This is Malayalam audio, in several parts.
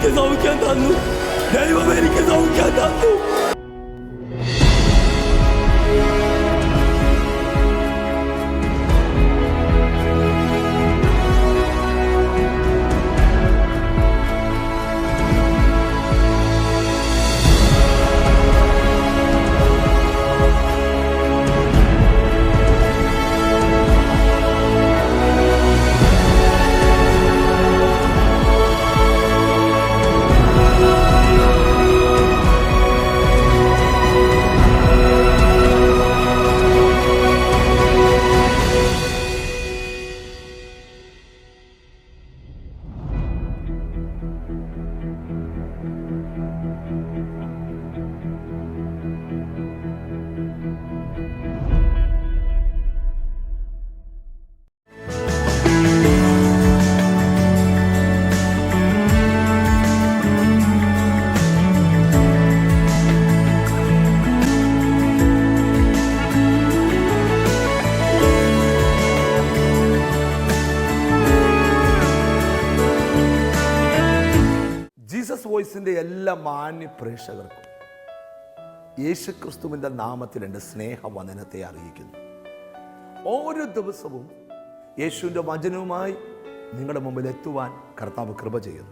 ദൈവം എനിക്ക് സൗഖ്യം തന്നു ദൈവം എനിക്ക് സൗഖ്യം പ്രേക്ഷകർക്കും യേശുക്രിസ്തുവിന്റെ നാമത്തിൽ എന്റെ സ്നേഹവന്ദനത്തെ അറിയിക്കുന്നു. ഓരോ ദിവസവും യേശുവിന്റെ വചനവുമായി നിങ്ങളുടെ മുമ്പിൽ എത്തുവാൻ കർത്താവ് കൃപ ചെയ്യുന്നു.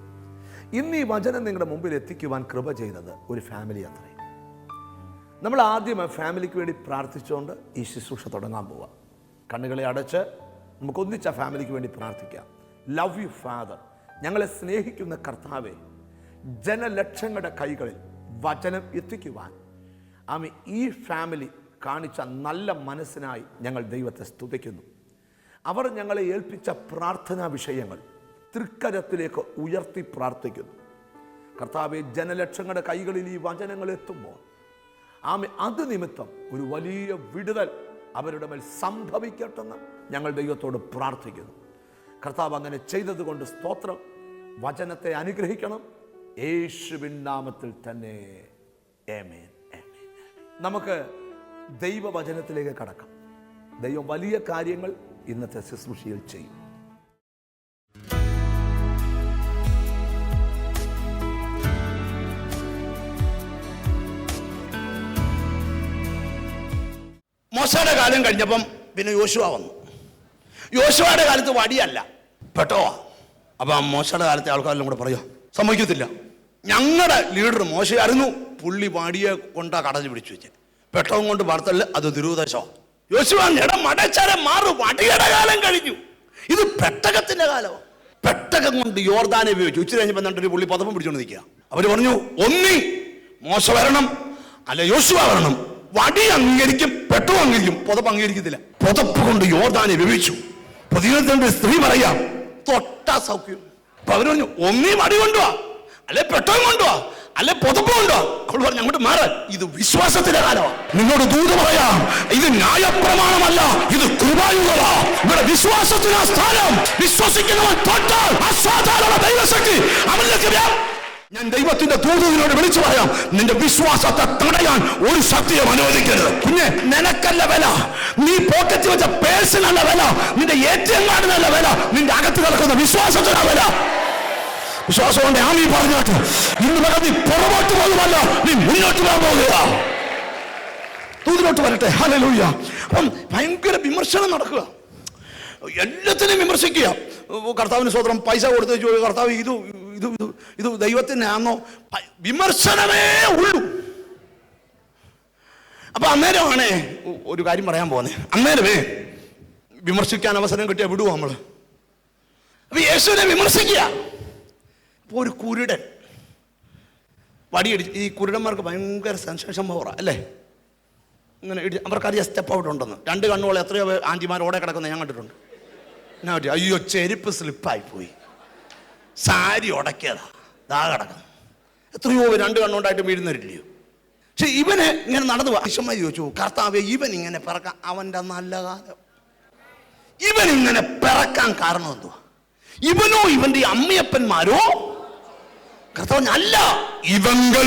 ഇന്ന് ഈ വചനം നിങ്ങളുടെ മുമ്പിൽ എത്തിക്കുവാൻ കൃപ ചെയ്തത് ഒരു ഫാമിലി അത്രയും നമ്മൾ ആദ്യം ഫാമിലിക്ക് വേണ്ടി പ്രാർത്ഥിച്ചുകൊണ്ട് ഈ ശുശ്രൂഷ തുടങ്ങാൻ പോവാം. കണ്ണുകളെ അടച്ച് നമുക്ക് ഒന്നിച്ച് ആ ഫാമിലിക്ക് വേണ്ടി പ്രാർത്ഥിക്കാം. ലവ് യു ഫാദർ ഞങ്ങളെ സ്നേഹിക്കുന്ന കർത്താവെ ജനലക്ഷങ്ങളുടെ കൈകളിൽ വചനം എത്തിക്കുവാൻ. ആമി ഈ ഫാമിലി കാണിച്ച നല്ല മനസ്സിനായി ഞങ്ങൾ ദൈവത്തെ സ്തുതിക്കുന്നു. അവർ ഞങ്ങളെ ഏൽപ്പിച്ച പ്രാർത്ഥനാ വിഷയങ്ങൾ തൃക്കരത്തിലേക്ക് ഉയർത്തി പ്രാർത്ഥിക്കുന്നു. കർത്താവ് ജനലക്ഷങ്ങളുടെ കൈകളിൽ ഈ വചനങ്ങൾ എത്തുമ്പോൾ ആമ അത് നിമിത്തം ഒരു വലിയ വിടുതൽ അവരുടെ മേൽ സംഭവിക്കട്ടെന്ന് ഞങ്ങൾ ദൈവത്തോട് പ്രാർത്ഥിക്കുന്നു. കർത്താവ് അങ്ങനെ ചെയ്തതുകൊണ്ട് സ്തോത്രം. വചനത്തെ അനുഗ്രഹിക്കണം. യേശുവിൻ നാമത്തിൽ തന്നെ. ഏമേൻ നമുക്ക് ദൈവവചനത്തിലേക്ക് കടക്കാം. ദൈവം വലിയ കാര്യങ്ങൾ ഇന്നത്തെ ശുശ്രൂഷയിൽ ചെയ്യും. മോശയുടെ കാലം കഴിഞ്ഞപ്പം പിന്നെ യോശുവ വന്നു. യോശുവയുടെ കാലത്ത് വടിയല്ല. പെട്ടോ അപ്പം മോശയുടെ കാലത്തെ ആൾക്കാരെല്ലാം കൂടെ പറയോ? സമ്മതിക്കത്തില്ല ഞങ്ങളുടെ ലീഡർ മോശമായിരുന്നു പുള്ളി പാടിയെ കൊണ്ടാ കടഞ്ഞു പിടിച്ചു വെച്ചത്. പെട്ടവും കൊണ്ട് വളർത്തല്ല അത് ദുരൂദശോ യോശുവ എടാ മടച്ചാരെ മാറു. വടിയുടെ കാലം കഴിഞ്ഞു. ഇത് പെട്ടകത്തിന്റെ കാലമാണ് പെട്ടകം കൊണ്ട് യോർദാനെ ഉപയോഗിച്ചു. ഉച്ച കഴിഞ്ഞപ്പോൾ എന്നിട്ട് പുള്ളി പദപ്പം പിടിച്ചോണ്ട് നിൽക്കുക അവർ പറഞ്ഞു ഒന്നി മോശ വരണം. അല്ല യോശുവ വരണം. വടി അംഗീകരിക്കും പെട്ടവും അംഗീകരിക്കും. പുതപ്പ് അംഗീകരിക്കത്തില്ല. പുതപ്പ് കൊണ്ട് യോർദാനെ ഉപയോഗിച്ചു. പ്രതിരോധത്തിന്റെ സ്ത്രീ പറയാം തൊട്ട സൗഖ്യം. അപ്പൊ അവർ പറഞ്ഞു ഒന്നീ മടി കൊണ്ടുവാ. അല്ലെ പെട്ടെന്ന് കൊണ്ടുവാ. അല്ലെ പുതപ്പ് കൊണ്ടുവാ. അവൾ പറഞ്ഞു അങ്ങോട്ട് മാറാൻ. ഇത് വിശ്വാസത്തിന്റെ കാലമാണ് നിന്നോട് ദൂത് പറയാം. ഇത് ന്യായപ്രമാണമല്ല. ഇത് കൃപായുഗമാ. ഇവിടെ വിശ്വാസത്തിന് സ്ഥാനം. വിശ്വസിക്കുന്നവൻ തൊട്ടാൽ അസാധാരണ ദൈവശക്തി അവനിലേക്ക് ഞാൻ ദൈവത്തിന്റെ ദൂതനോട് വിളിച്ചു പറയാം. നിന്റെ വിശ്വാസത്തെ തടയാൻ ഒരു ശക്തിയും അനുവദിക്കരുത്. കുഞ്ഞെ നിനക്കല്ല വില. നീ പോക്കറ്റ് വെച്ച പേഴ്സിനല്ല വില. നിന്റെ എ ടി വില. നിന്റെ അകത്ത് കിടക്കുന്ന വിശ്വാസത്തിനാ വില. വിശ്വാസം കൊണ്ട് ആമി പറഞ്ഞോട്ട് ഇന്ന് വരെ നീ പുറകോട്ട് പോകുമല്ല നീ മുന്നോട്ട് പോകാൻ പോകുക. ദൂതിലോട്ട് വരട്ടെ. ഹലലൂയ അപ്പം ഭയങ്കര വിമർശനം നടക്കുക. എല്ലാത്തിനെയും വിമർശിക്കുക. കർത്താവിന് സ്വതന്ത്രം പൈസ കൊടുത്ത് കർത്താവ് ഇത് ഇത് ഇത് ഇത് ദൈവത്തിനാന്നോ വിമർശനമേ ഉള്ളൂ. അപ്പൊ അന്നേരമാണ് ഒരു കാര്യം പറയാൻ പോകുന്നത്. അന്നേരമേ വിമർശിക്കാൻ അവസരം കിട്ടിയാൽ വിടുവോ നമ്മൾ അപ്പൊ യേശുവിനെ വിമർശിക്കുക. അപ്പൊ ഒരു കുരുടൻ. വടിയടിച്ച് ഈ കുരുടന്മാർക്ക് ഭയങ്കര സെൻസേഷൻ പവറാ അല്ലേ? ഇങ്ങനെ ഇടി അവർക്കറിയാം സ്റ്റെപ്പ് ഔട്ട് ഉണ്ടെന്ന്. രണ്ട് കണ്ണുകൾ എത്രയോ ആന്റിമാർ ഓടെ കിടക്കുന്നത് ഞാൻ കണ്ടിട്ടുണ്ട്. എന്നാ പറ്റി? അയ്യോ ചെരുപ്പ് സ്ലിപ്പായി പോയി സാരി ഉടക്കിയതാ. ദാ കിടക്കുന്നു. എത്രയോ രണ്ട് കണ്ണുണ്ടായിട്ട് വീഴുന്നവരില്ലയോ പക്ഷെ ഇവന് ഇങ്ങനെ നടന്നു വിഷമ ചോദിച്ചു കർത്താവ് ഇവൻ ഇങ്ങനെ പിറക്കാൻ അവന്റെ നല്ല കാലം. ഇവൻ ഇങ്ങനെ പിറക്കാൻ കാരണം എന്തുവാ? ഇവനോ ഇവന്റെ അമ്മയപ്പന്മാരോ? കർത്താവ് അല്ല ഇവങ്ങൾ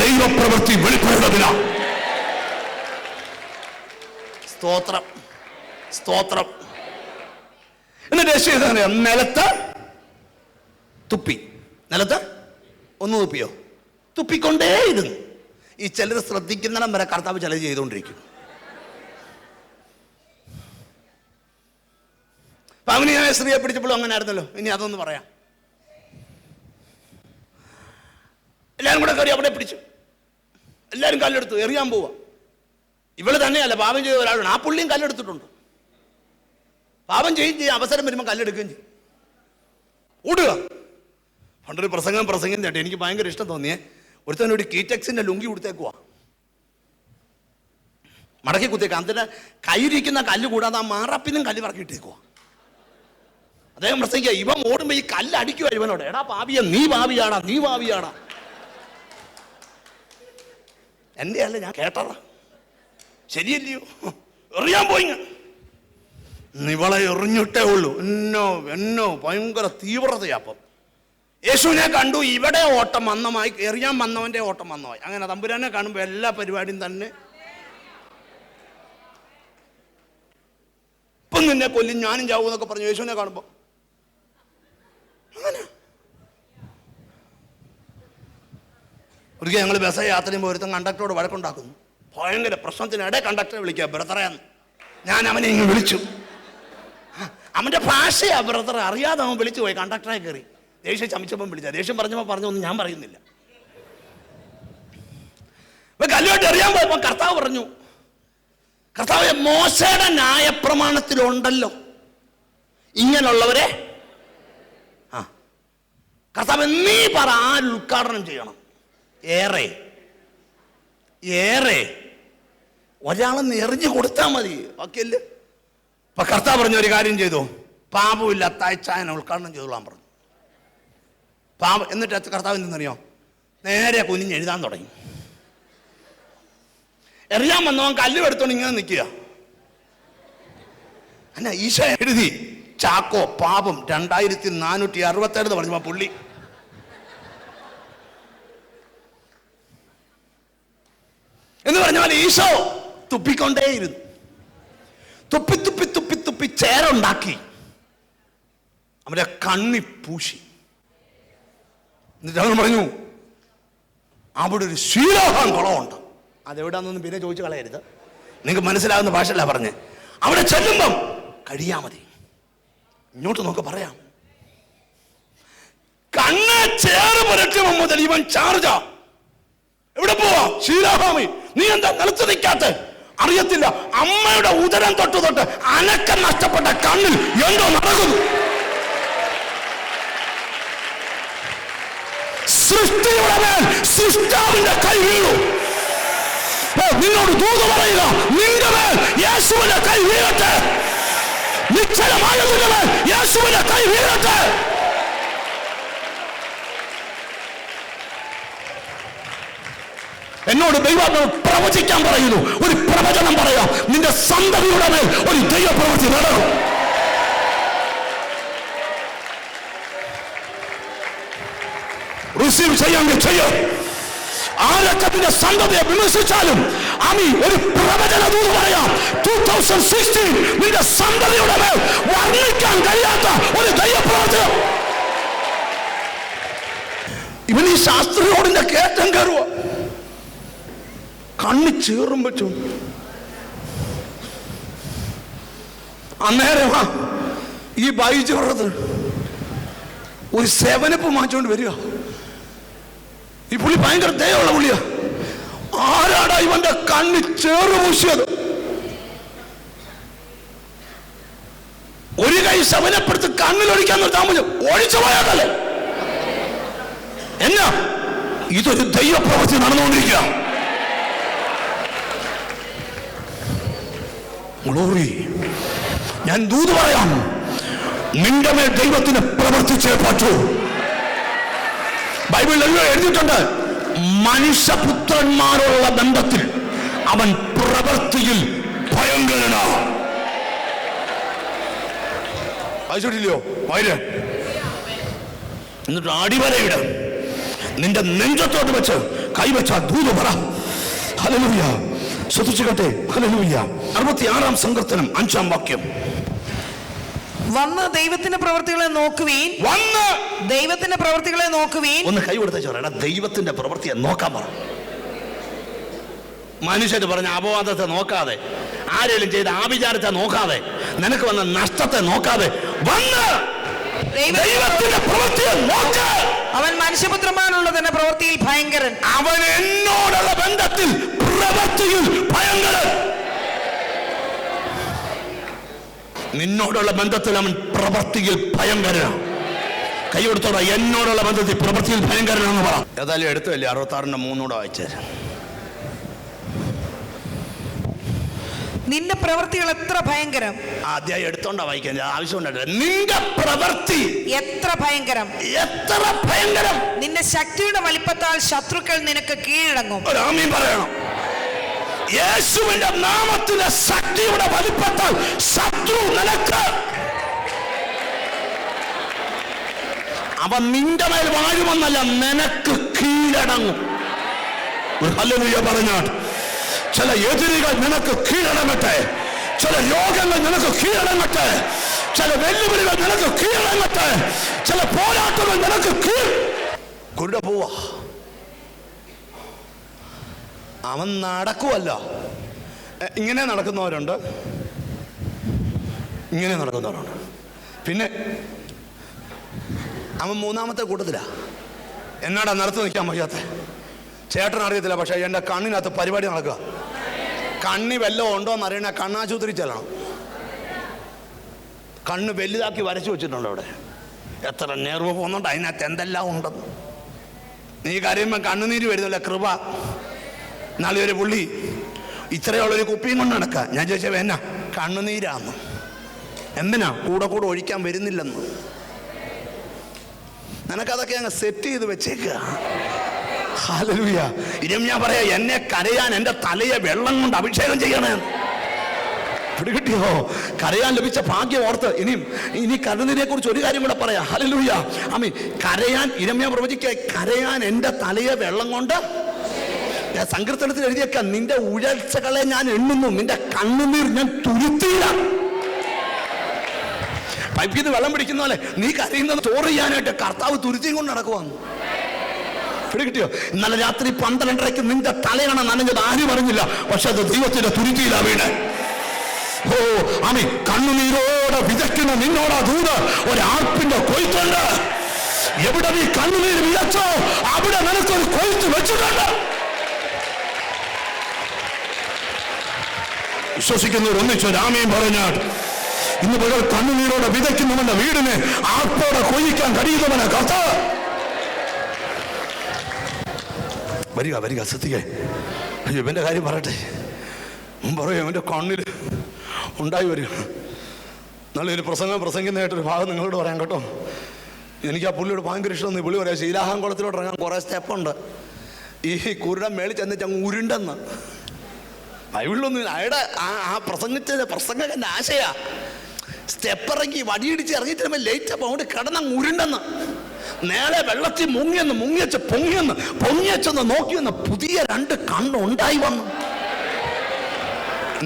ദൈവപ്രവൃത്തി വെളിപ്പെടുന്നതിനാ. സ്തോത്രം സ്തോത്രം. എന്നിട്ട് നിലത്ത് തുപ്പി. നിലത്ത് ഒന്ന് തുപ്പിയോ? തുപ്പിക്കൊണ്ടേയിരുന്നു. ഈ ചിലർ ശ്രദ്ധിക്കുന്നിടം വരെ കർത്താവ് ചിലത് ചെയ്തുകൊണ്ടിരിക്കും. പവനിയായ സ്ത്രീയെ പിടിച്ചപ്പോഴും അങ്ങനെ ആയിരുന്നല്ലോ. ഇനി അതൊന്ന് പറയാം. എല്ലാവരും കൂടെ കയറി അവിടെ പിടിച്ചു. എല്ലാവരും കല്ലെടുത്തു. എറിയാൻ പോവാ. ഇവൾ തന്നെയല്ല പാപം ചെയ്ത ഒരാളാണ്. ആ പുള്ളിയും കല്ലെടുത്തിട്ടുണ്ട്. പാപം ചെയ്യും ചെയ്യും. അവസരം വരുമ്പോൾ കല്ലെടുക്കുകയും ചെയ്യും. ഓടുക. പണ്ടൊരു പ്രസംഗം പ്രസംഗം തേട്ടെ എനിക്ക് ഭയങ്കര ഇഷ്ടം തോന്നിയേ. ഒരുത്തൻ ഒരു കീറ്റക്സിന്റെ ലുങ്കി കൊടുത്തേക്കുവാ മടക്കി കുത്തിയേക്കുക അതിന്റെ കയ്യിരിക്കുന്ന കല്ല് കൂടാതെ ആ മാറപ്പിനും കല്ല് പറക്കിയിട്ടേക്കുവാ അദ്ദേഹം പ്രസംഗിക്കുക ഇവൻ ഓടുമ്പോ ഈ കല്ല് അടിക്കുക ഇവനോട്. എടാ പാവിയ നീ പാവിയാടാ നീ പാവിയാടാ എന്റെ അല്ല ഞാൻ കേട്ടതാ. ശരിയല്ലയോ? എറിയാൻ പോയി. നിവളെ എറിഞ്ഞിട്ടേ ഉള്ളൂ. എന്നോ എന്നോ ഭയങ്കര തീവ്രതയാ അപ്പം. യേശുവിനെ കണ്ടു ഇവിടെ ഓട്ടം വന്നമായി എറിയാൻ വന്നവന്റെ ഓട്ടം വന്നമായി. അങ്ങനെ തമ്പുരാനെ കാണുമ്പോൾ എല്ലാ പരിപാടിയും തന്നെ. ഇപ്പം നിന്നെ കൊല്ലും ഞാനും ചാവും എന്നൊക്കെ പറഞ്ഞു യേശുവിനെ കാണുമ്പോൾ അങ്ങനെ. ഒരിക്കൽ ഞങ്ങൾ ബസ് യാത്ര ചെയ്യുമ്പോൾ ഒരുത്തൻ കണ്ടക്ടറോട് വഴക്കുണ്ടാക്കുന്നു. ഭയങ്കര പ്രശ്നത്തിനിടെ കണ്ടക്ടറെ വിളിക്കുക ബ്രദറേന്ന് ഞാൻ അവനെ ഇങ്ങ് വിളിച്ചു. അവന്റെ ഭാഷയാ ബ്രദർ അറിയാതെ അവൻ വിളിച്ചു പോയി കണ്ടക്ടറെ കയറി. ദേഷ്യം ചമിച്ചപ്പം വിളിച്ച. ദേഷ്യം പറഞ്ഞപ്പോൾ പറഞ്ഞൊന്നും ഞാൻ പറയുന്നില്ല. കല്ലോട്ട് കല്ലുമായിട്ട് എറിയാൻ പോയപ്പോ കർത്താവ് പറഞ്ഞു കർത്താവ് മോശയുടെ ന്യായപ്രമാണത്തിലുണ്ടല്ലോ. ഇങ്ങനെയുള്ളവരെ ആ കർത്താവ് നീ പറ ആര് ഉദ്ഘാടനം ചെയ്യണം? ഏറെ ഏറെ. ഒരാളെ എറിഞ്ഞു കൊടുത്താൽ മതി ബാക്കിയല്ലേ? അപ്പൊ കർത്താവ് പറഞ്ഞ ഒരു കാര്യം ചെയ്തു പാപമില്ലാത്ത അയച്ചാൻ ഉദ്ഘാടനം ചെയ്തോളാൻ പറഞ്ഞു. പാപം എന്നിട്ട് കർത്താവ് എന്തെന്നറിയോ നേരെ കുനിഞ്ഞ് എഴുതാൻ തുടങ്ങി. എറിയാൻ വന്നവൻ കല്ല് എടുത്തോണ്ട് ഇങ്ങനെ നിൽക്കുക. അല്ല ഈശ എഴുതി ചാക്കോ പാപം രണ്ടായിരത്തി നാനൂറ്റി അറുപത്തേഴ് പറഞ്ഞപ്പോ പുള്ളി. എന്ന് പറഞ്ഞാൽ ഈശോ തുപ്പിക്കൊണ്ടേയിരുന്നു. തുപ്പി തുപ്പി തുപ്പി തുപ്പി ചേരുണ്ടാക്കി. അവരെ കണ്ണി പൂശി. എന്നിട്ട് അവൻ പറഞ്ഞു അവിടെ ഒരു ശീലോഹാൻ കുളമുണ്ട്. അതെവിടാന്നൊന്നും പിന്നെ ചോദിച്ചു കളയരുത്. നിങ്ങൾക്ക് മനസ്സിലാകുന്ന ഭാഷയല്ല പറഞ്ഞ്. അവിടെ ചെല്ലുമ്പം കഴിയാ മതി. ഇങ്ങോട്ട് നോക്ക് പറയാം. കണ്ണ് ചേറ് പുരട്ടുമ്പോ മുതൽ ഇവൻ ചാർജാ. എവിടെ പോവാ? ശീലാഹാമി നീ എന്താ നിലത്ത് നിൽക്കാത്ത? അറിയത്തില്ല. അമ്മയുടെ ഉദരം തൊട്ട് തൊട്ട് അനക്കം നഷ്ടപ്പെട്ട കണ്ണിൽ എന്തോ നടക്കുന്നു. സൃഷ്ടിയുടെ മേൽ സൃഷ്ടാവിന്റെ കൈ വീണു. നിന്നോട് ദൂത് പറയുക നിന്റെ മേൽ യേശുവിന്റെ കൈ വീഴട്ടെ. നിശ്ചലമായതിന്റെ മേൽ യേശുവിന്റെ കൈ വീഴട്ടെ. എന്നോട് ദൈവം പ്രവചിക്കാൻ പറയുന്നു. ഒരു പ്രവചനം പറയാം. നിന്റെ സന്തതിയുടെ മേൽ ഒരു ദൈവപ്രവൃത്തി നടക്കും. റിസീവ് ചെയ്യാമെങ്കിൽ ചെയ്യും. ആരൊക്കെ നിന്റെ സന്തതിയെ വിമർശിച്ചാലും അമി ഒരു പ്രവചന ദൂത് പറയാം. ടൂ തൗസൻഡ് സിക്സ്റ്റീൻ നിന്റെ സന്തതിയുടെ മേൽ വർണിക്കാൻ കഴിയാത്ത ഒരു ദൈവപ്രവചനം. ഇവൻ ഈ ശാസ്ത്രിയോടിന്റെ കയറുക കണ്ണി ചീറും വെച്ചു. അന്നേരമാ ഈ ബൈജ് ഒരു സേവനപ്പ് മാറ്റിക്കൊണ്ട് വരിക. ഈ പുള്ളി ഭയങ്കര ദയുള്ള പുള്ളിയാ. ആരാടാ ഇവന്റെ കണ്ണി ചേറ് പൂശിയത്? ഒരു കൈ ശമനപ്പെടുത്ത് കണ്ണിലൊഴിക്കാൻ പറ്റും ഒഴിച്ചു പോയാതല്ലേ? എന്നാ? ഇതൊരു ദൈവപ്രവൃത്തി നടന്നുകൊണ്ടിരിക്കുക. ഞാൻ ദൂത് പറയാം. നിന്റെ മേൽ ദൈവത്തിന് പ്രവർത്തിച്ചേ പറ്റൂ ബൈബിളിൽ എഴുതിയിട്ടുണ്ട്. മനുഷ്യപുത്രന്മാരുള്ള ബന്ധത്തിൽ അവൻ പ്രവൃത്തിയിൽ ഭയങ്കരനാ വായിച്ചിട്ടില്ലയോ? വായിൽ. എന്നിട്ട് അടിവരയിട നിന്റെ നെഞ്ചത്തോട്ട് വെച്ച് കൈവച്ച ദൂത് പറ. ഹലലൂയ ശ്രദ്ധിച്ചുകട്ടെ ഹലലൂയ അറുപത്തിയാറാം സങ്കീർത്തനം അഞ്ചാം വാക്യം. വന്ന് ദൈവത്തിന്റെ പ്രവൃത്തികളെ നോക്കുവീൻ. വന്ന് ദൈവത്തിന്റെ പ്രവൃത്തികളെ നോക്കുവീൻ. ഒന്ന് കൈ കൊടുത്ത ചോറ. ദൈവത്തിന്റെ പ്രവൃത്തിയെ നോക്കാൻ പറഞ്ഞു മനുഷ്യർ പറഞ്ഞ അപവാദത്തെ നോക്കാതെ ആരെങ്കിലും ചെയ്ത ആഭിചാരത്തെ നോക്കാതെ നിനക്ക് വന്ന നഷ്ടത്തെ നോക്കാതെ വന്ന് ദൈവത്തിന്റെ പ്രവൃത്തിയെ നോക്ക്. അവൻ മനുഷ്യപുത്രമാനുള്ള തന്നെ പ്രവൃത്തിയിൽ ഭയങ്കരൻ. അവൻ എന്നോടുള്ള ബന്ധത്തിൽ പ്രവൃത്തിയിൽ ഭയങ്കരൻ. നിന്നോടുള്ള ബന്ധത്തിൽ അവൻ പ്രവൃത്തിയിൽ ഭയങ്കരനാണ് കൈ കൊടുത്തോട എന്നോടുള്ള ബന്ധത്തിൽ പ്രവൃത്തിയിൽ ഭയങ്കരനാണെന്ന് പറ. ഏതായാലും എടുത്തല്ലേ അറുപത്താറിന്റെ മൂന്നൂടെ വായിച്ചത് നിന്റെ പ്രവൃത്തികൾ എത്ര ഭയങ്കരം? ആദ്യമായി എടുത്തോണ്ടാ വായിക്കാൻ ആവശ്യമുണ്ടായില്ല നിന്റെ പ്രവൃത്തി എത്ര ഭയങ്കരം? എത്ര ഭയങ്കരം? നിന്റെ ശക്തിയുടെ വലിപ്പത്താൽ ശത്രുക്കൾ നിനക്ക് കീഴടങ്ങും. ആമീൻ പറയണം. യേശുവിന്റെ നാമത്തിലെ ശക്തിയുടെ വലിപ്പത്താൽ ശത്രു നിനക്ക്. അവൻ നിന്റെ മേൽ വാഴുമെന്നല്ല നിനക്ക് കീഴടങ്ങും. ഒരു ഹല്ലേലൂയ പറഞ്ഞാൽ ചില എതിരികൾ നിനക്ക് കീഴടങ്ങട്ടെ ചില രോഗങ്ങൾ നിനക്ക് കീഴടങ്ങട്ടെ ചില വെല്ലുവിളികൾ നിനക്ക് കീഴടങ്ങട്ടെ ചില പോരാട്ടങ്ങൾ നിനക്ക് കീഴ് കുരുട പോവാ അവൻ നടക്കുമല്ല ഇങ്ങനെ നടക്കുന്നവരുണ്ട്. ഇങ്ങനെ നടക്കുന്നവരുണ്ട്. പിന്നെ അവൻ മൂന്നാമത്തെ കൂട്ടത്തിലാ. എന്നാടാ നടത്തു നിൽക്കാൻ വയ്യാത്ത? ചേട്ടൻ അറിയത്തില്ല പക്ഷേ എന്റെ കണ്ണിനകത്ത് പരിപാടി നടക്കുക. കണ്ണി വെല്ലോ ഉണ്ടോ എന്ന് അറിയണ കണ്ണാശുപത്രി ചെല്ലണം. കണ്ണ് വലുതാക്കി വരച്ചു വെച്ചിട്ടുണ്ട് അവിടെ. എത്ര നേർവ് പോകുന്നുണ്ട് അതിനകത്ത് എന്തെല്ലാം ഉണ്ടെന്ന്. നീ കരയുമ്പോൾ കണ്ണുനീര് വരുന്നില്ല കൃപ. നാളെ ഒരു പുള്ളി ഇത്രയുള്ളൊരു കുപ്പിയും കൊണ്ട് നടക്കുക ഞാൻ ചോദിച്ചാൽ എന്നാ കണ്ണുനീരാന്ന് എന്തിനാ? കൂടെ കൂടെ ഒഴിക്കാൻ വരുന്നില്ലെന്ന്. നിനക്കതൊക്കെ അങ്ങ് സെറ്റ് ചെയ്ത് വെച്ചേക്കുക ഹാലലുയ ഇനിയും ഞാൻ പറയാ എന്നെ കരയാൻ എന്റെ തലയെ വെള്ളം കൊണ്ട് അഭിഷേകം ചെയ്യണേ. പിടികിട്ടിയോ? കരയാൻ ലഭിച്ച ഭാഗ്യം ഓർത്ത് ഇനിയും ഇനി കരുതിനെ കുറിച്ച് ഒരു കാര്യം കൂടെ പറയാം. ഹലലൂയ അമ്മി കരയാൻ ഇരമ്യ പ്രവചിക്ക കരയാൻ എന്റെ തലയെ വെള്ളം കൊണ്ട് സങ്കീർത്തനത്തിൽ എഴുതിയൊക്കെ നിന്റെ ഉഴച്ചകളെ ഞാൻ എണ്ണുന്നു നിന്റെ കണ്ണുനീർ ഞാൻ തുരുത്തിയില്ല പൈപ്പിൽ നിന്ന് വെള്ളം പിടിക്കുന്ന പോലെ നീ കരയുന്നത് ചോറ് ചെയ്യാനായിട്ട് കർത്താവ് തുരുത്തിയും കൊണ്ട് നടക്കുവാന്ന് കിട്ടിയോ? ഇന്നലെ രാത്രി പന്ത്രണ്ടരയ്ക്ക് നിന്റെ തലയാണ് നനഞ്ഞത് ആരും അറിഞ്ഞില്ല പക്ഷെ അത് ദൈവത്തിന്റെ തുരുത്തിയില്ല വീട് ഓ ആമി കണ്ണുനീരോടെ വിതയ്ക്കുന്ന നിന്നോടാ ദൂത് ഒരാർപ്പിന്റെ കൊയ്ത്തുണ്ട്. എവിടെ നീ കണ്ണുനീര് വിതച്ചോ അവിടെ നിനക്കൊരു കൊയ്ത്ത് വെച്ചിട്ടുണ്ട്. വിശ്വസിക്കുന്നവർ ഒന്നിച്ചു രാമയും പറഞ്ഞാൽ ഇന്ന് പകൽ കണ്ണുനീരോടെ വിതയ്ക്കുന്നവന്റെ വീടിനെ ആർപ്പോടെ കൊയ്യിക്കാൻ കഴിയുന്നവന കഥ വരിക വരിക സത്യേ അയ്യോ ഇവന്റെ കാര്യം പറയട്ടെ. പറയും അവന്റെ കണ്ണിൽ ഉണ്ടായി വരിക നല്ലൊരു പ്രസംഗം പ്രസംഗിക്കുന്നതായിട്ടൊരു ഭാഗം നിങ്ങളോട് പറയാം കേട്ടോ. എനിക്ക് ആ പുള്ളിയോട് ഭയങ്കര ഇഷ്ടം പുള്ളി പറയാം ശീലാഹാങ്കുളത്തിലോട്ട് ഇറങ്ങാൻ കുറേ സ്റ്റെപ്പുണ്ട് ഈ കുരുടം മേളിൽ ചെന്നിട്ട് അങ്ങ് ഉരുണ്ടെന്ന്. ബൈബിളിലൊന്നും അയാളുടെ ആ ആ പ്രസംഗിച്ച പ്രസംഗകന്റെ ആശയാ. സ്റ്റെപ്പ് ഇറങ്ങി വടിയിടിച്ച് ഇറങ്ങിയിട്ട് ലേറ്റ് അപ്പം അവിടെ കിടന്നങ്ങ് ഉരുണ്ടെന്ന്. നേരെ വെള്ളത്തിൽ മുങ്ങിയെന്ന് മുങ്ങിയച്ച് പൊങ്ങിയെന്ന് പൊങ്ങിയച്ചെന്ന് നോക്കിയെന്ന് പുതിയ രണ്ട് കണ്ണുണ്ടായി വന്നു.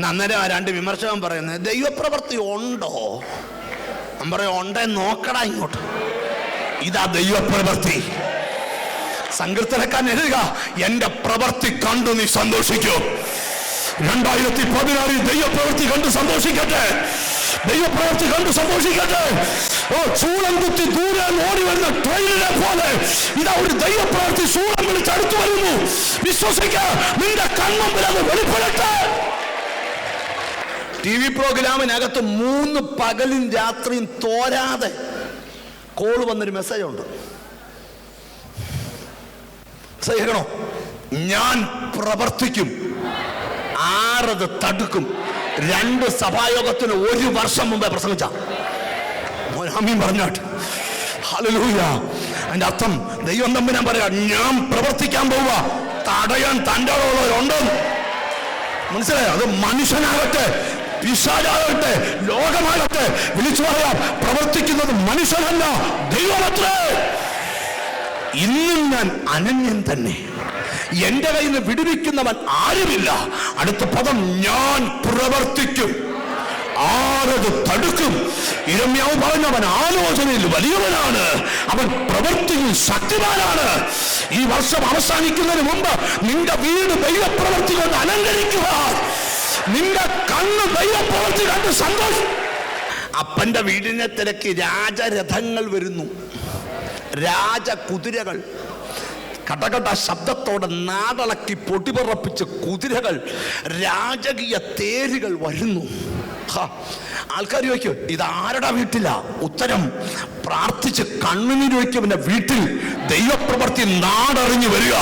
അന്നേരം ആ രണ്ട് വിമർശകൻ പറയുന്നത് ദൈവപ്രവൃത്തി ഉണ്ടോ? ഞാൻ പറയാം ഉണ്ടേ നോക്കടാ ഇങ്ങോട്ട്. ഇതാ ദൈവപ്രവൃത്തി. സങ്കീർത്തനക്കാരൻ എഴുതുക എന്റെ പ്രവൃത്തി കണ്ടു നീ സന്തോഷിക്കൂ. രണ്ടായിരത്തി പതിനാറിൽ ദൈവപ്രവൃത്തി കണ്ട് സന്തോഷിക്കട്ടെ. ദൈവപ്രവൃത്തി കണ്ട് സന്തോഷിക്കട്ടെ. ഓ ചൂളം കുത്തി ദൂരെ ഓടി വരുന്ന ട്രെയിനിനെ പോലെ ഇതാ ഒരു ദൈവപ്രവൃത്തി ചൂളം വിളിച്ച് അടുത്തു വരുന്നു. വിശ്വസിക്ക നിന്റെ കണ്ണുമ്പിൽ അത് വെളിപ്പെടട്ടെ. ടി വി പ്രോഗ്രാമിനകത്ത് മൂന്ന് പകലും രാത്രിയും തോരാതെ കോൾ വന്നൊരു മെസ്സേജ് ഉണ്ട്. സഹിക്കണോ ഞാൻ പ്രവർത്തിക്കും. ആറത് തടുക്കും. രണ്ട് സഭായോഗത്തിന് ഒരു വർഷം മുമ്പേ പ്രസംഗിച്ച. അതിന്റെ അർത്ഥം ദൈവം തമ്മിൽ പറയാ ഞാൻ പ്രവർത്തിക്കാൻ പോവുക. തടയാൻ തന്റെ ഉള്ളവരുണ്ടോ. മനസ്സിലായോ? അത് മനുഷ്യനാകട്ടെ പിശാചാകട്ടെ ലോകമാകട്ടെ. വിളിച്ചു പറയാം പ്രവർത്തിക്കുന്നത് മനുഷ്യനല്ല ദൈവമത്രേ. ഇന്നും ഞാൻ അനന്യൻ തന്നെ. എന്റെ കയ്യിൽ നിന്ന് വിടുവിക്കുന്നവൻ ആരുമില്ല. അടുത്ത പദം ഞാൻ പ്രവർത്തിക്കും. ആരത് തടുക്കും. ഇരമ്യാവ് പറഞ്ഞവൻ ആലോചനയിൽ വലിയവനാണ്. അവൻ പ്രവർത്തിയിൽ ശക്തിമാനാണ്. ഈ വർഷം അവസാനിക്കുന്നതിന് മുമ്പ് നിന്റെ വീട് ദൈവപ്രവൃത്തി കൊണ്ട് അലങ്കരിക്കുക. നിന്റെ കണ്ണ് ദൈവപ്രവൃത്തി കണ്ട് സന്തോഷം അപ്പന്റെ വീടിനെ തിരക്കി രാജരഥങ്ങൾ വരുന്നു. രാജകുതിരകൾ. കടകട ശബ്ദത്തോടെ നാടളക്കി പൊടിപറപ്പിച്ച കുതിരകൾ രാജകീയ തേരുകൾ വരുന്നു. ആൾക്കാർ ചോദിക്കും ഇത് ആരുടെ വീട്ടിലാ? ഉത്തരം പ്രാർത്ഥിച്ച് കണ്ണുനീര് വയ്ക്കുവിന്റെ വീട്ടിൽ ദൈവപ്രവർത്തി നാടറിഞ്ഞു വരിക.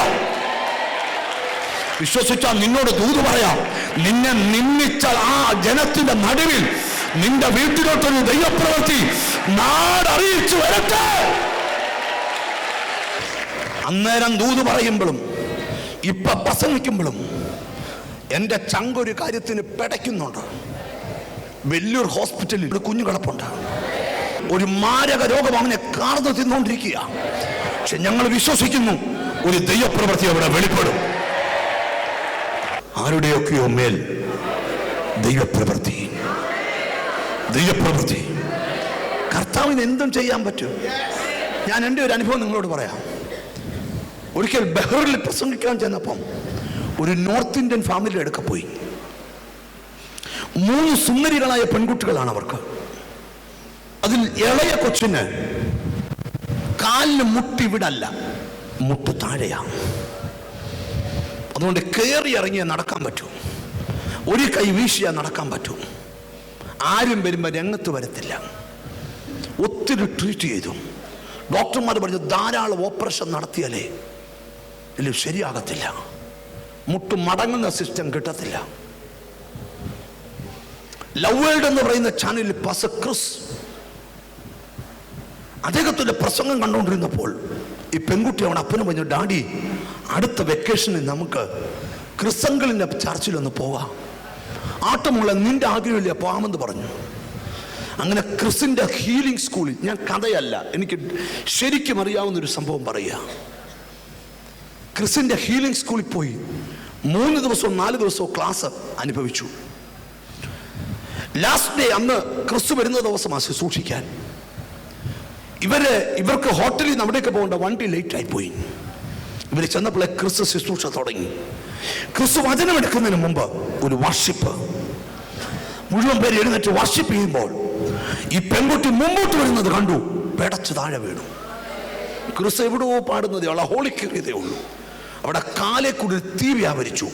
വിശ്വസിച്ചാൽ നിന്നോട് ദൂത് പറയാം നിന്നെ നിന്നിച്ച ആ ജനത്തിന്റെ നടുവിൽ നിന്റെ വീട്ടിലോട്ടൊരു ദൈവപ്രവൃത്തി നാടറിയിച്ചു വരട്ടെ. അന്നേരം ദൂത് പറയുമ്പോഴും ഇപ്പൊ പ്രസംഗിക്കുമ്പോഴും എന്റെ ചങ്കൊരു കാര്യത്തിന് പിടയ്ക്കുന്നുണ്ട്. വലിയൊരു ഹോസ്പിറ്റലിൽ ഒരു കുഞ്ഞു കിടപ്പുണ്ട്. ഒരു മാരക രോഗം അവനെ കാർന്നു തിന്നുകൊണ്ടിരിക്കുക. പക്ഷെ ഞങ്ങൾ വിശ്വസിക്കുന്നു ഒരു ദൈവപ്രവൃത്തി അവിടെ വെളിപ്പെടും. ആരുടെയൊക്കെയോ മേൽ ദൈവപ്രവൃത്തി. ദൈവപ്രവൃത്തി. കർത്താവിന് എന്തും ചെയ്യാൻ പറ്റും. ഞാൻ എന്റെ ഒരു അനുഭവം നിങ്ങളോട് പറയാം. ഒരിക്കൽ ബഹ്റിൽ പ്രസംഗിക്കാൻ ചെന്നപ്പം ഒരു നോർത്ത് ഇന്ത്യൻ ഫാമിലി അടുക്ക പോയി. മൂന്ന് സുന്ദരികളായ പെൺകുട്ടികളാണ് അവർക്ക്. അതിൽ ഇളയ കൊച്ചിന് കാലിന് മുട്ടി വിടല്ല മുട്ട് താഴെയാ അതുകൊണ്ട് കയറി ഇറങ്ങിയാൽ നടക്കാൻ പറ്റൂ. ഒരു കൈ വീശിയാൽ നടക്കാൻ പറ്റൂ. ആരും വരുമ്പോൾ രംഗത്ത് വരത്തില്ല. ഒത്തിരി ട്രീറ്റ് ചെയ്തു. ഡോക്ടർമാർ പറഞ്ഞു ധാരാളം ഓപ്പറേഷൻ നടത്തിയാലേ ഇല്ല ശരിയാകത്തില്ല. മുട്ടും മടങ്ങുന്ന സിസ്റ്റം കിട്ടത്തില്ല. ലവ് വേൾഡ് എന്ന് പറയുന്ന ചാനലിൽ പസ ക്രിസ് അദ്ദേഹത്തിന്റെ പ്രസംഗം കണ്ടുകൊണ്ടിരുന്നപ്പോൾ ഈ പെൺകുട്ടി അവൻ അപ്പനും പറഞ്ഞു ഡാഡി അടുത്ത വെക്കേഷനിൽ നമുക്ക് ക്രിസംഗളിന്റെ ചർച്ചിലൊന്ന് പോവാം. ആട്ടമുള്ള നിന്റെ ആഗ്രഹമില്ല പോകാമെന്ന് പറഞ്ഞു. അങ്ങനെ ക്രിസിന്റെ ഹീലിംഗ് സ്കൂളിൽ ഞാൻ കഥയല്ല എനിക്ക് ശരിക്കും അറിയാവുന്ന ഒരു സംഭവം പറയുക. ക്രിസിന്റെ ഹീലിംഗ് സ്കൂളിൽ പോയി. മൂന്ന് ദിവസവും നാല് ദിവസവും ക്ലാസ് അനുഭവിച്ചു. ലാസ്റ്റ് ഡേ അന്ന് ക്രിസ്തു വരുന്ന ദിവസമാണ് ശുശ്രൂഷിക്കാൻ ഇവർ ഇവർക്ക് ഹോട്ടലിൽ അവിടേക്ക് പോകേണ്ട വണ്ടി ലേറ്റ് ആയി പോയി. ഇവർ ചെന്നപ്പോഴേ ക്രിസ്തു ശുശ്രൂഷ തുടങ്ങി. ക്രിസ്തു വചനം എടുക്കുന്നതിന് മുമ്പ് ഒരു വർഷിപ്പ് മുഴുവൻ പേര് എഴുന്നേറ്റ് വർഷിപ്പ് ചെയ്യുമ്പോൾ ഈ പെൺകുട്ടി മുമ്പോട്ട് വരുന്നത് കണ്ടു പെടച്ചു താഴെ വീണു. ക്രിസ്തു എവിടെയോ പാടുന്നതേ ഉള്ളൂ ഹോളിക്കേറിയതേ ഉള്ളൂ. അവിടെ കാലെ കൂടി തീ വ്യാപരിച്ചു.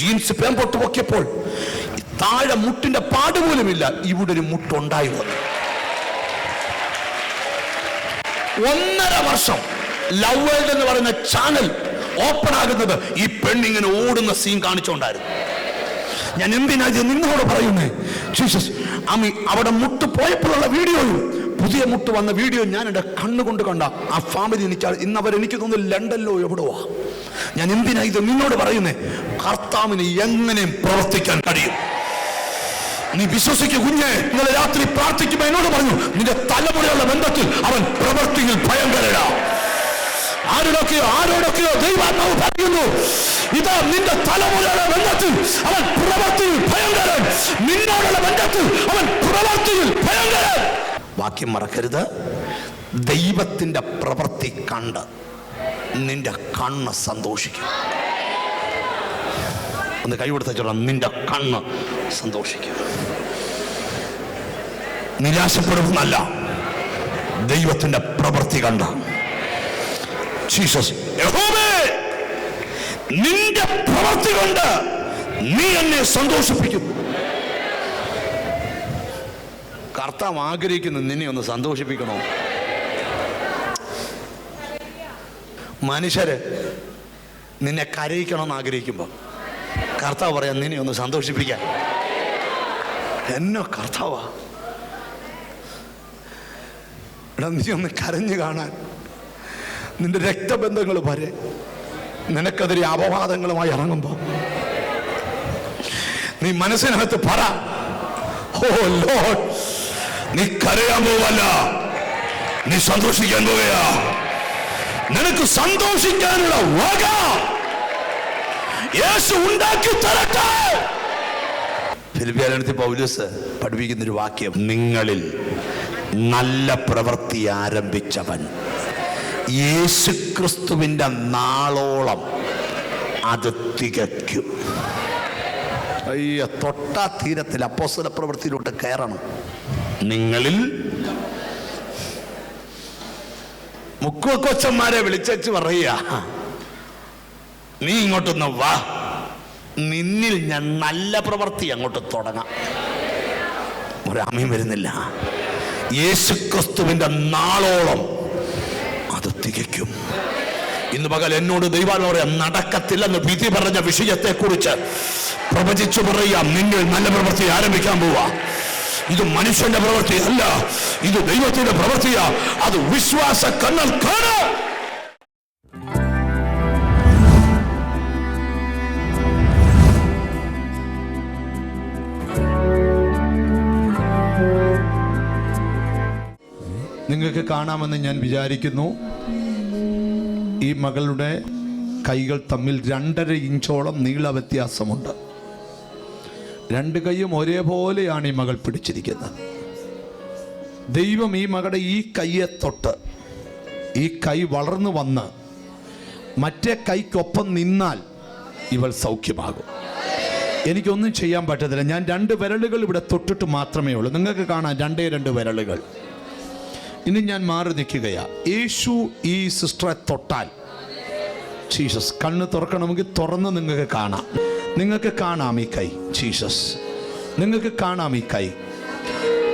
ജീൻസ് പേമ്പൊട്ട് പൊക്കിയപ്പോൾ ഈ താഴെ മുട്ടിന്റെ പാടുപോലുമില്ല ഇവിടെ ഒരു മുട്ടുണ്ടായി വന്നു. ഒന്നര വർഷം ലവ് വേൾഡ് എന്ന് പറയുന്ന ചാനൽ ഓപ്പൺ ആകുന്നത് ഈ പെണ്ണിങ്ങനെ ഓടുന്ന സീൻ കാണിച്ചുകൊണ്ടായിരുന്നു ഞാൻ എന്തിനാ ഇത് നിങ്ങളോട് പറയുന്നേ? ജീസസ് അമ്മി അവിടെ മുട്ട് പോയപ്പോഴുള്ള വീഡിയോയും പുതിയ മുട്ട് വന്ന വീഡിയോ ഞാൻ എന്റെ കണ്ണുകൊണ്ട് കണ്ട ആ ഫാമിലി എനിക്ക് ഇന്ന് അവർ എനിക്ക് തോന്നുന്നു ലണ്ടനിലോ എവിടെയോ ഞാൻ എന്തിനാ ഇത് നിന്നോട് പറയുന്നേ? കർത്താവിന് എങ്ങനെയും പ്രവർത്തിക്കാൻ കഴിയും? നീ വിശ്വസിക്കുക കുഞ്ഞെ ഇന്നലെ രാത്രി പ്രാർത്ഥിക്കുമ്പോ എന്നോട് പറഞ്ഞു നിന്റെ തലമുറയുള്ള ബന്ധത്തിൽ അവൻ പ്രവൃത്തിയിൽ ഭയങ്കരനാ ആരോടൊക്കെയോ ആരോടൊക്കെയോ ദൈവാത്മാവ് പറയുന്നു ഇതാ നിന്റെ തലമുറയുടെ ബന്ധത്തിൽ അവൻ പ്രവൃത്തിയിൽ ഭയങ്കരൻ നിന്നോടുള്ള ബന്ധത്തിൽ അവൻ പ്രവൃത്തിയിൽ ഭയങ്കരൻ വാക്യം മറക്കരുത്. ദൈവത്തിന്റെ പ്രവൃത്തി കണ്ട് നിന്റെ കണ്ണ് സന്തോഷിക്കും. ഒന്ന് കൈവിടുത്ത ചൊല്ലാം നിന്റെ കണ്ണ് സന്തോഷിക്കും. നിരാശപ്പെടുന്നല്ല ദൈവത്തിന്റെ പ്രവൃത്തി കണ്ട. ജീസസ് നിന്റെ പ്രവൃത്തി കൊണ്ട് നീ എന്നെ സന്തോഷിപ്പിക്കും. കർത്താവ് ആഗ്രഹിക്കുന്നു നിന്നെ ഒന്ന് സന്തോഷിപ്പിക്കണോ? മനുഷ്യര് നിന്നെ കരയിക്കണമെന്ന് ആഗ്രഹിക്കുമ്പോൾ കർത്താവ് പറയാം നിന്നെ ഒന്ന് സന്തോഷിപ്പിക്കാൻ. എന്നോ കർത്താവാ? നീ ഒന്ന് കരഞ്ഞു കാണാൻ. നിന്റെ രക്തബന്ധങ്ങൾ വരെ നിനക്കെതിരെ അപവാദങ്ങളുമായി ഇറങ്ങുമ്പോൾ നീ മനസ്സിനകത്ത് പറ ഓ ലോഡ് നീ കരയാൻ പോവല്ല നീ സന്തോഷിക്കാൻ പോവുകയാ നിനക്ക് സന്തോഷിക്കാനുള്ള വക യേശു ഉണ്ടാക്കി തരട്ടെ. ഫിലിപ്പിയാലനത്തിൽ പൗലൂസ് പഠിപ്പിക്കുന്നൊരു വാക്യം. നിങ്ങളിൽ നല്ല പ്രവൃത്തി ആരംഭിച്ചവൻ. യേശുക്രിസ്തുവിന്റെ നാളോളം അത് തികയ്ക്കും. അയ്യ തൊട്ടാ തീരത്തിൽ അപ്പോസ്തല പ്രവൃത്തിയിലോട്ട് കയറണം. നിങ്ങളിൽ മുക്കുവക്കൊച്ചന്മാരെ വിളിച്ചു പറയുക. നീ ഇങ്ങോട്ടൊന്ന് വാ. നിന്നിൽ ഞാൻ നല്ല പ്രവൃത്തി അങ്ങോട്ട് തുടങ്ങാം. ഒരാമയും വരുന്നില്ല. യേശുക്രിസ്തുവിന്റെ നാളോളം അത് തികയ്ക്കും. ഇന്ന് പകൽ എന്നോട് ദൈവം പറയാം നടക്കത്തില്ലെന്ന് വിധി പറഞ്ഞ വിഷയത്തെ കുറിച്ച് പ്രവചിച്ചു പറയാം നിങ്ങൾ നല്ല പ്രവൃത്തി ആരംഭിക്കാൻ പോവാ. ഇത് മനുഷ്യന്റെ പ്രവൃത്തി അല്ല ഇത് ദൈവത്തിന്റെ പ്രവൃത്തിയാ. അത് വിശ്വാസ കണ്ണൽ കാണാം. നിങ്ങൾക്ക് കാണാമെന്ന് ഞാൻ വിചാരിക്കുന്നു. ഈ മകളുടെ കൈകൾ തമ്മിൽ രണ്ടര ഇഞ്ചോളം നീള വ്യത്യാസമുണ്ട്. രണ്ട് കൈയും ഒരേപോലെയാണ് ഈ മകൾ പിടിച്ചിരിക്കുന്നത്. ദൈവം ഈ മകളുടെ ഈ കൈയെ തൊട്ട് ഈ കൈ വളർന്നു വന്ന് മറ്റേ കൈക്കൊപ്പം നിന്നാൽ ഇവൾ സൗഖ്യമാകും. എനിക്കൊന്നും ചെയ്യാൻ പറ്റത്തില്ല. ഞാൻ രണ്ട് വിരലുകൾ ഇവിടെ തൊട്ടിട്ട് മാത്രമേ ഉള്ളൂ. നിങ്ങൾക്ക് കാണാം രണ്ടേ രണ്ട് വിരലുകൾ. ഇനി ഞാൻ മാറി നിൽക്കുകയാ. യേശു ഈ സിസ്റ്ററെ തൊട്ടാൽ. ജീസസ് കണ്ണ് തുറക്കണമെങ്കിൽ തുറന്ന് നിങ്ങൾക്ക് കാണാം. നിങ്ങൾക്ക് കാണാം ഈ കൈ ജീസസ്. നിങ്ങൾക്ക് കാണാം ഈ കൈ.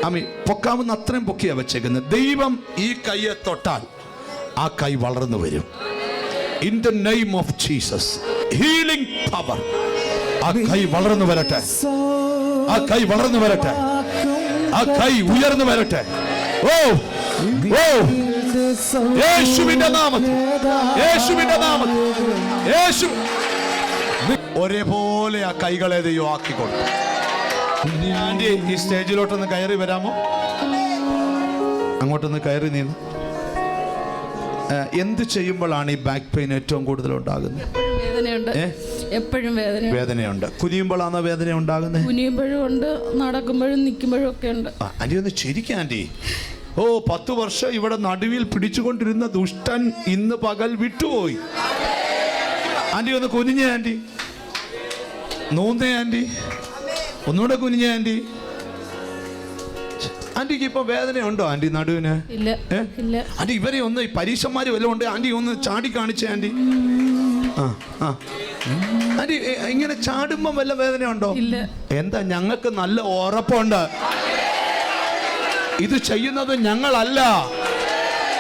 അമ്മി പൊക്കാവുന്ന അത്രയും പൊക്കിയാ വെച്ചേക്കുന്നത് ദൈവം ഈ കൈയെ തൊട്ടാൽ ആ കൈ വളർന്നു വരും. In the name of Jesus healing power ആ കൈ വളർന്നു വരട്ടെ. ആ കൈ വളർന്നു വരട്ടെ. ആ കൈ ഉയർന്നു വരട്ടെ. ഓ ഓ. യേശുവിന്റെ നാമത്തിൽ. യേശുവിന്റെ നാമത്തിൽ. യേശു ഒരേപോലെ ആ കൈകളെ ദൈവം ആക്കിക്കൊള്ളു ആന്റി ഈ സ്റ്റേജിലോട്ടൊന്ന് കയറി വരാമോ? അങ്ങോട്ടൊന്ന് കയറി നീന്ന്. ആ, എന്ത് ചെയ്യുമ്പോഴാണ് ഈ ബാക്ക് പെയിൻ ഏറ്റവും കൂടുതൽ ഉണ്ടാകുന്നത് എപ്പോഴും വേദനയുണ്ട്. എപ്പോഴും വേദന വേദനയുണ്ട്. കുനിയുമ്പോഴാണോ വേദന ഉണ്ടാകുന്നത്? കുനിയുമ്പോഴും ഉണ്ട് നടക്കുമ്പോഴും നിൽക്കുമ്പോഴും ഒക്കെ ഉണ്ട്. ആ, ആന്റി ഒന്ന് ചിരിക്കാം ആന്റി. ഓ പത്ത് വർഷം ഇവിടെ നടുവിൽ പിടിച്ചുകൊണ്ടിരുന്ന ദുഷ്ടൻ ഇന്ന് പകൽ വിട്ടുപോയി. ആന്റി ഒന്ന് കുനിഞ്ഞ ആന്റി. നൂന്നേ ആന്റി. ഒന്നുകൂടെ കുനിഞ്ഞേ ആന്റി. ആന്റിക്ക് ഇപ്പൊ വേദനയുണ്ടോ ആന്റി നടുവിന്? ആന്റി ഇവരെ ഒന്ന് പരീക്ഷന്മാര് വല്ലതും ഉണ്ട് ആന്റി ഒന്ന് ചാടി കാണിച്ചേ ആന്റി ആ ആ. ആന്റി ഇങ്ങനെ ചാടുമ്പോ വല്ല വേദനയുണ്ടോ. എന്താ ഞങ്ങൾക്ക് നല്ല ഉറപ്പുണ്ട്. ഇത് ചെയ്യുന്നത് ഞങ്ങളല്ല.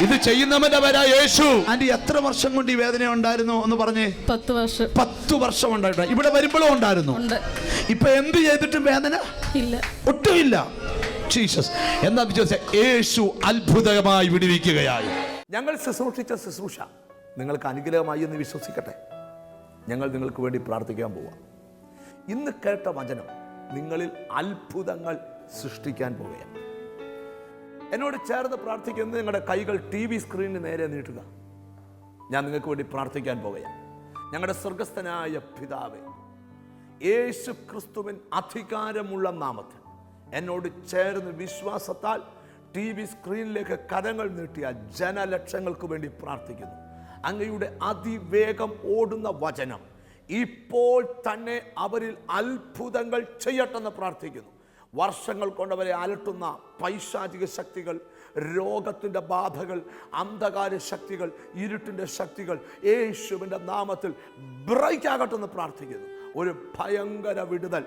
ഇത് ചെയ്യുന്നവന്റെ വരാ യേശു. ആന്റി എത്ര വർഷം കൊണ്ട് ഈ വേദന ഉണ്ടായിരുന്നു എന്ന് പറഞ്ഞേ? പത്ത് വർഷം. പത്ത് വർഷം ഉണ്ടായിട്ട് ഇവിടെ വരുമ്പോഴും ഉണ്ടായിരുന്നു. ഉണ്ട്. ഇപ്പൊ എന്ത് ചെയ്തിട്ടും വേദന? ഇല്ല. ഒട്ടുമില്ല. ജീസസ്. എന്താ വിശ്വസിച്ച യേശു അത്ഭുതമായി വിടുവിക്കുകയായി. ഞങ്ങൾ ശുശ്രൂഷിച്ച ശുശ്രൂഷ നിങ്ങൾക്ക് അനുഗ്രഹമായി എന്ന് വിശ്വസിക്കട്ടെ. ഞങ്ങൾ നിങ്ങൾക്ക് വേണ്ടി പ്രാർത്ഥിക്കാൻ പോവാം. ഇന്ന് കേട്ട വചനം നിങ്ങളിൽ അത്ഭുതങ്ങൾ സൃഷ്ടിക്കാൻ പോവുകയാണ്. എന്നോട് ചേർന്ന് പ്രാർത്ഥിക്കുന്നത് നിങ്ങളുടെ കൈകൾ ടി വി സ്ക്രീനിന് നേരെ നീട്ടുക. ഞാൻ നിങ്ങൾക്ക് വേണ്ടി പ്രാർത്ഥിക്കാൻ പോകുകയാണ് ഞങ്ങളുടെ സ്വർഗസ്ഥനായ പിതാവേ യേശു ക്രിസ്തുവിൻ അധികാരമുള്ള നാമത്തിൽ എന്നോട് ചേർന്ന് വിശ്വാസത്താൽ ടി വി സ്ക്രീനിലേക്ക് കരങ്ങൾ നീട്ടിയ ജനലക്ഷങ്ങൾക്ക് വേണ്ടി പ്രാർത്ഥിക്കുന്നു. അങ്ങയുടെ അതിവേഗം ഓടുന്ന വചനം ഇപ്പോൾ തന്നെ അവരിൽ അത്ഭുതങ്ങൾ ചെയ്യട്ടെന്ന് പ്രാർത്ഥിക്കുന്നു. വർഷങ്ങൾ കൊണ്ടവരെ അലട്ടുന്ന പൈശാചിക ശക്തികൾ രോഗത്തിന്റെ ബാധകൾ അന്ധകാര ശക്തികൾ ഇരുട്ടിന്റെ ശക്തികൾ യേശുവിന്റെ നാമത്തിൽ ബ്രേക്ക് ആകട്ടെന്ന് പ്രാർത്ഥിക്കുന്നു. ഒരു ഭയങ്കര വിടുതൽ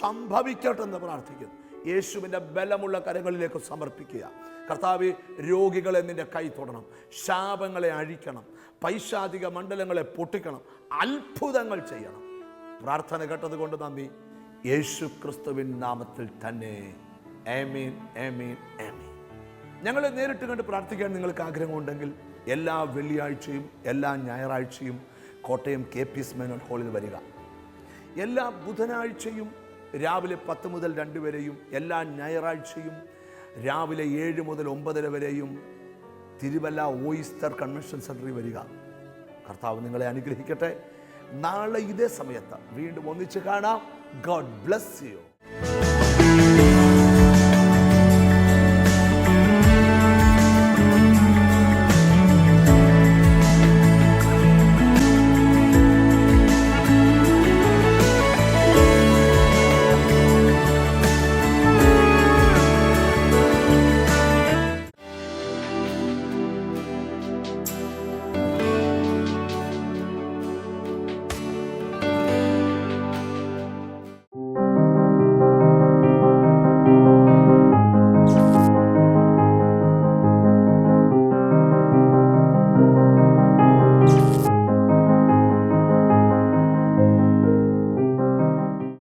സംഭവിക്കട്ടെന്ന് പ്രാർത്ഥിക്കുന്നു. യേശുവിന്റെ ബലമുള്ള കരങ്ങളിലേക്ക് സമർപ്പിക്കുക. കർത്താവ് രോഗികളെ നിന്റെ കൈ തൊടണം. ശാപങ്ങളെ അഴിക്കണം. പൈശാചിക മണ്ഡലങ്ങളെ പൊട്ടിക്കണം. അത്ഭുതങ്ങൾ ചെയ്യണം. പ്രാർത്ഥന കേട്ടത് കൊണ്ട് നന്ദി. യേശു ക്രിസ്തുവിൻ നാമത്തിൽ തന്നെ. ആമീൻ ആമീൻ ആമീൻ. ഞങ്ങളെ നേരിട്ട് കണ്ട് പ്രാർത്ഥിക്കാൻ നിങ്ങൾക്ക് ആഗ്രഹമുണ്ടെങ്കിൽ എല്ലാ വെള്ളിയാഴ്ചയും എല്ലാ ഞായറാഴ്ചയും Kottayam K P S Menon ഹാളിൽ വരിക. എല്ലാ ബുധനാഴ്ചയും രാവിലെ പത്ത് മുതൽ രണ്ട് വരെയും എല്ലാ ഞായറാഴ്ചയും രാവിലെ ഏഴ് മുതൽ ഒമ്പതര വരെയും തിരുവല്ല ഓയിസ്റ്റർ കൺവെൻഷൻ സെന്ററിൽ വരിക. കർത്താവ് നിങ്ങളെ അനുഗ്രഹിക്കട്ടെ. നാളെ ഇതേ സമയത്ത് വീണ്ടും ഒന്നിച്ച് കാണാം. God bless you.